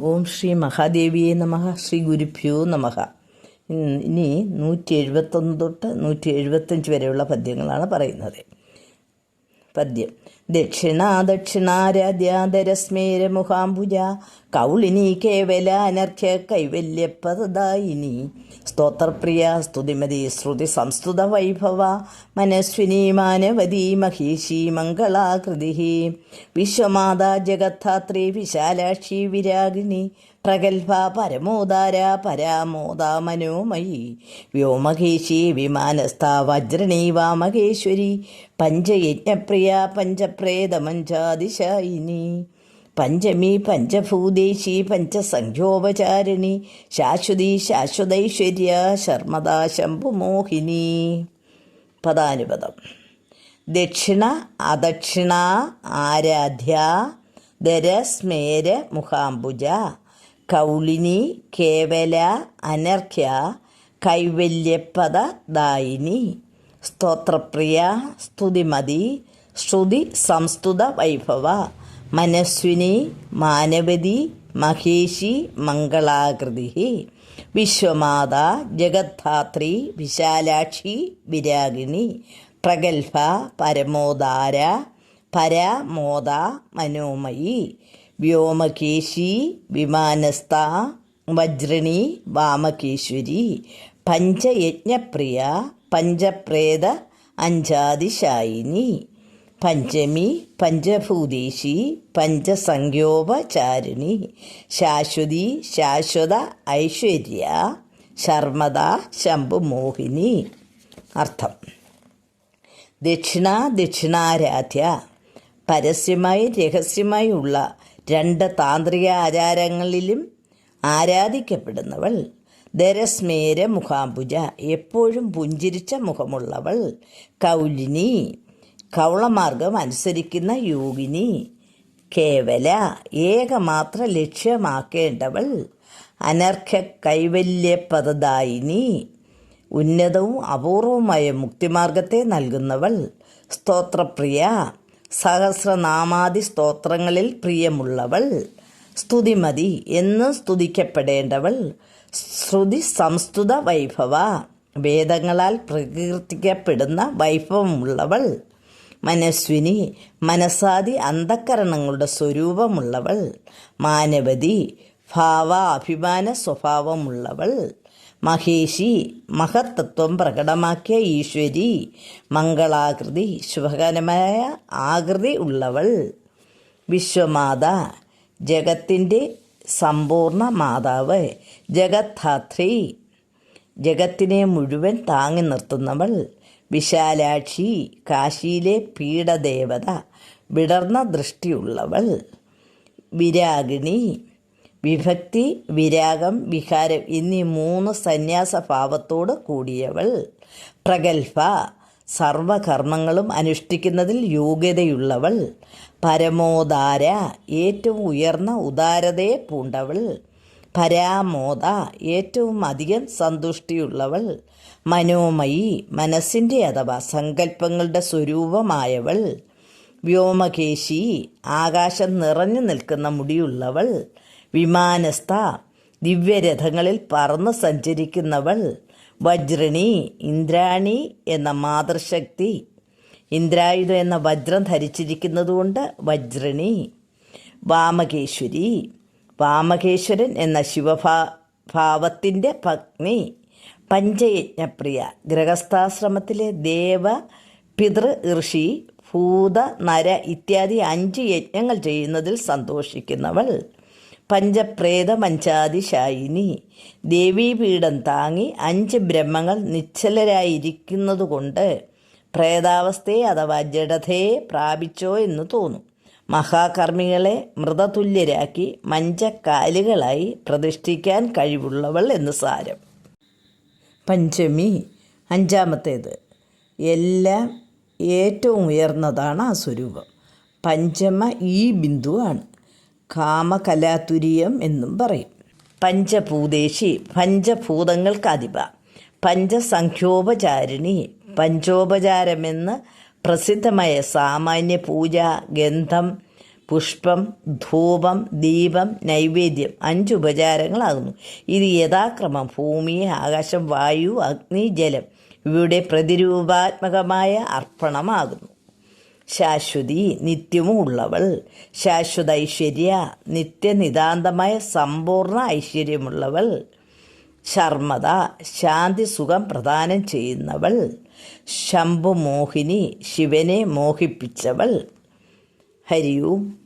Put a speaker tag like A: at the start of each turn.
A: ഓം ശ്രീ മഹാദേവിയെ നമ. ശ്രീ ഗുരുഭ്യോ നമ. ഇനി നൂറ്റി എഴുപത്തൊന്ന് തൊട്ട് നൂറ്റി എഴുപത്തഞ്ച് വരെയുള്ള പദ്യങ്ങളാണ് പറയുന്നത്. പദ്യം. ദക്ഷിണ ദക്ഷിണാരാധ്യാധരസ്മേര മുഖാംബുജ. കൗളിനി കേവല അനർഘ്യ കൈവല്യപദായിനി സ്തോത്രപ്രിയ സ്തുതിമതി ശ്രുതി സംസ്തുത വൈഭവ. മനസ്വിനി മാനവതി മഹീഷി മംഗളാകൃതി വിശ്വമാതാ ജഗദ്ധാത്രി വിശാലാക്ഷി വിരാഗിണി പ്രഗത്ഭ പരമോദാര പരാമോദ മനോമയി. വ്യോമകേശി വിമാനസ്ഥ വജ്രണി വാമകേശ്വരി പഞ്ചയജ്ഞപ്രിയ പഞ്ചപ്രേതമഞ്ചാതിശായിനി. പഞ്ചമി പഞ്ചഭൂതേശി പഞ്ചസംഖ്യോപചാരിണി. ശാശ്വതി ശാശ്വതൈശ്വര്യ ശർമ്മദാ ശംഭുമോഹിനി. പദാനുപദം. ദക്ഷിണ അദക്ഷിണ ആരാധ്യ. ദരസ്മേര മുഖാംബുജ. കൗളിനി കേവല അനർഘ്യ കൈവല്യപദദായിനി സ്തോത്രപ്രിയ സ്തുതിമതി ശ്രുതി സംസ്തുത വൈഭവ. മനസ്വിനി മാനവതി മഹേഷി മംഗളാകൃതി. വിശ്വമാത ജഗദ്ധാത്രി വിശാലാക്ഷി വിരാഗിണി. പ്രഗത്ഭ പരമോദാര പരമോദ മനോമയി. വ്യോമകേശി വിമാനസ്ഥ വജ്രണി വാമകേശ്വരി പഞ്ചയജ്ഞപ്രിയ പഞ്ചപ്രേത അഞ്ചാതിശായിനി പഞ്ചമി പഞ്ചഭൂതേശി പഞ്ചസംഖ്യോപചാരിണി ശാശ്വതി ശാശ്വത ഐശ്വര്യ ശർമ്മദ ശംഭുമോഹിനി. അർത്ഥം. ദക്ഷിണ ദക്ഷിണാരാധ്യ. പരസ്യമായി രഹസ്യമായി ഉള്ള രണ്ട് താന്ത്രിക ആചാരങ്ങളിലും ആരാധിക്കപ്പെടുന്നവൾ. ദരസ്മേര മുഖാംബുജ എപ്പോഴും പുഞ്ചിരിച്ച മുഖമുള്ളവൾ. കൗലിനി കൗളമാർഗം അനുസരിക്കുന്ന യോഗിനി. കേവല ഏകമാത്ര ലക്ഷ്യമാക്കേണ്ടവൾ. അനർഘ കൈവല്യപദദായിനി ഉന്നതവും അപൂർവവുമായ മുക്തിമാർഗത്തെ നൽകുന്നവൾ. സ്തോത്രപ്രിയ സഹസ്രനാമാദി സ്തോത്രങ്ങളിൽ പ്രിയമുള്ളവൾ. സ്തുതിമതി എന്ന് സ്തുതിക്കപ്പെടേണ്ടവൾ. ശ്രുതി സംസ്തുത വൈഭവ. വേദങ്ങളാൽ പ്രകീർത്തിക്കപ്പെടുന്ന വൈഭവമുള്ളവൾ. മനസ്വിനി മനസാദി അന്ധക്കരണങ്ങളുടെ സ്വരൂപമുള്ളവൾ. മാനവതി ഭാവാഭിമാന സ്വഭാവമുള്ളവൾ. മഹേഷി മഹത്തത്വം പ്രകടമാക്കിയ ഈശ്വരി മംഗളാകൃതി ശുഭകരമായ ആകൃതി ഉള്ളവൾ. വിശ്വമാത ജഗത്തിന്റെ സമ്പൂർണ മാതാവ് ജഗദ്ധാത്രി. ജഗത്തിനെ മുഴുവൻ താങ്ങി നിർത്തുന്നവൾ വിശാലാക്ഷി കാശിയിലെ പീഡദേവത വിടർന്ന ദൃഷ്ടിയുള്ളവൾ. വിരാഗിണി വിഭക്തി വിരാഗം വിഹാരം എന്നീ മൂന്ന് സന്യാസ ഭാവത്തോട് കൂടിയവൾ. പ്രഗത്ഭ സർവകർമ്മങ്ങളും അനുഷ്ഠിക്കുന്നതിൽ യോഗ്യതയുള്ളവൾ. പരമോദാര ഏറ്റവും ഉയർന്ന ഉദാരതയെ പൂണ്ടവൾ. പരാമോദ ഏറ്റവും അധികം സന്തുഷ്ടിയുള്ളവൾ. മനോമയി മനസ്സിന്റെ അഥവാ സങ്കല്പങ്ങളുടെ സ്വരൂപമായവൾ. വ്യോമകേശി ആകാശം നിറഞ്ഞു നിൽക്കുന്ന മുടിയുള്ളവൾ. വിമാനസ്ഥ ദിവ്യരഥങ്ങളിൽ പറന്ന് സഞ്ചരിക്കുന്നവൾ വജ്രണി ഇന്ദ്രാണി എന്ന മാതൃശക്തി. ഇന്ദ്രായുധം എന്ന വജ്രം ധരിച്ചിരിക്കുന്നതുകൊണ്ട് വജ്രണി. വാമകേശ്വരി. വാമകേശ്വരൻ എന്ന ശിവഭാ ഭാവത്തിന്റെ പത്നി. പഞ്ചയജ്ഞപ്രിയ. ഗൃഹസ്ഥാശ്രമത്തിലെ ദേവ പിതൃ ഋഷി ഭൂത നര ഇത്യാദി അഞ്ച് യജ്ഞങ്ങൾ ചെയ്യുന്നതിൽ സന്തോഷിക്കുന്നവൾ. പഞ്ചപ്രേത മഞ്ചാതിശായിനി ദേവീപീഠം താങ്ങി അഞ്ച് ബ്രഹ്മങ്ങൾ നിശ്ചലരായിരിക്കുന്നതുകൊണ്ട് പ്രേതാവസ്ഥയെ അഥവാ ജഡതയെ പ്രാപിച്ചോ എന്ന് തോന്നും. മഹാകർമ്മികളെ മൃതതുല്യരാക്കി മഞ്ചക്കാലുകളായി പ്രതിഷ്ഠിക്കാൻ കഴിവുള്ളവൾ എന്ന് സാരം. പഞ്ചമി. അഞ്ചാമത്തേത്. എല്ലാം ഏറ്റവും ഉയർന്നതാണ് ആ സ്വരൂപം. പഞ്ചമ ഈ ബിന്ദുവാണ്. കാമകലാതുര്യം എന്നും പറയും. പഞ്ചഭൂതേശി പഞ്ചഭൂതങ്ങൾക്ക് അധിപ പഞ്ചസംഖ്യോപചാരിണി പഞ്ചോപചാരമെന്ന് പ്രസിദ്ധമായ സാമാന്യ പൂജ ഗന്ധം പുഷ്പം ധൂപം ദീപം നൈവേദ്യം അഞ്ച് ഉപചാരങ്ങളാകുന്നു ഇത് യഥാക്രമം ഭൂമി ആകാശം വായു അഗ്നി ജലം ഇവയുടെ പ്രതിരൂപാത്മകമായ അർപ്പണമാകുന്നു. ശാശ്വതി നിത്യവും ഉള്ളവൾ ശാശ്വത ഐശ്വര്യ നിത്യനിതാന്തമായ സമ്പൂർണ ഐശ്വര്യമുള്ളവൾ. ശർമ്മത ശാന്തി സുഖം പ്രദാനം ചെയ്യുന്നവൾ. ശംഭുമോഹിനി ശിവനെ മോഹിപ്പിച്ചവൾ. ഹരിയും.